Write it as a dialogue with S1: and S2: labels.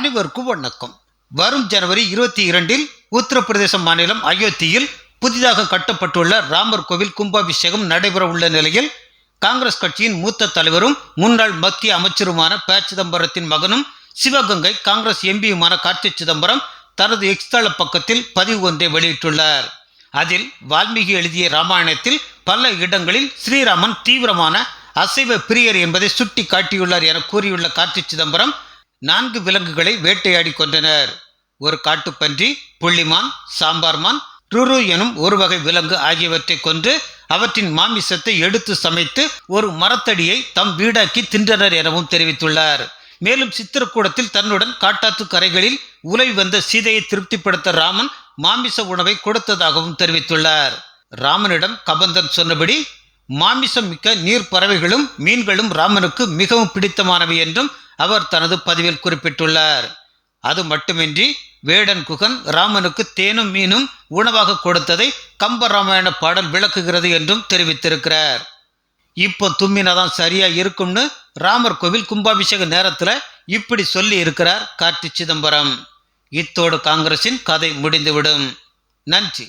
S1: அனைவருக்கும் வணக்கம். வரும் ஜனவரி இருபத்தி இரண்டில் உத்தரப்பிரதேச மாநிலம் அயோத்தியில் புதிதாக கட்டப்பட்டுள்ள ராமர் கோவில் கும்பாபிஷேகம் நடைபெற உள்ள நிலையில் காங்கிரஸ் கட்சியின் மூத்த தலைவரும் முன்னாள் மத்திய அமைச்சருமான ப. சிதம்பரத்தின் மகனும் சிவகங்கை காங்கிரஸ் எம்பியுமான கார்த்தி சிதம்பரம் தனது எக்ஸ்தள பக்கத்தில் பதிவு ஒன்றை வெளியிட்டுள்ளார். அதில் வால்மீகி எழுதிய ராமாயணத்தில் பல இடங்களில் ஸ்ரீராமன் தீவிரமான அசைவ பிரியர் என்பதை சுட்டி காட்டியுள்ளார் என கூறியுள்ள கார்த்தி சிதம்பரம் நான்கு விலங்குகளை வேட்டையாடி கொண்டனர் ஒரு காட்டுப்பன்றி புள்ளிமான் சாம்பார்மான் ருரு எனும் ஒரு வகை விலங்கு ஆகியவற்றை கொன்று அவற்றின் மாமிசத்தை எடுத்து சமைத்து ஒரு மரத்தடியை தம் வீடாக்கி தின்றனர் எனவும் தெரிவித்துள்ளார். மேலும் சித்திரக்கூடத்தில் தன்னுடன் காட்டாற்று கரைகளில் உலவி வந்த சீதையை திருப்திப்படுத்த ராமன் மாமிச உணவை கொடுத்ததாகவும் தெரிவித்துள்ளார். ராமனிடம் கபந்தன் சொன்னபடி மாமிசம் மிக்க நீர் பறவைகளும் மீன்களும் ராமனுக்கு மிகவும் பிடித்தமானவை என்றும் அவர் தனது பதிவில் குறிப்பிட்டுள்ளார். அது மட்டுமின்றி வேடன் குகன் ராமனுக்கு தேனும் மீனும் உணவாக கொடுத்ததை கம்பராமாயண பாடல் விளக்குகிறது என்றும் தெரிவித்திருக்கிறார். இப்போ தும்மினாதான் சரியா இருக்கும்னு ராமர் கோவில் கும்பாபிஷேக நேரத்துல இப்படி சொல்லி இருக்கிறார் கார்த்தி சிதம்பரம். இத்தோடு காங்கிரசின் கதை முடிந்துவிடும். நன்றி.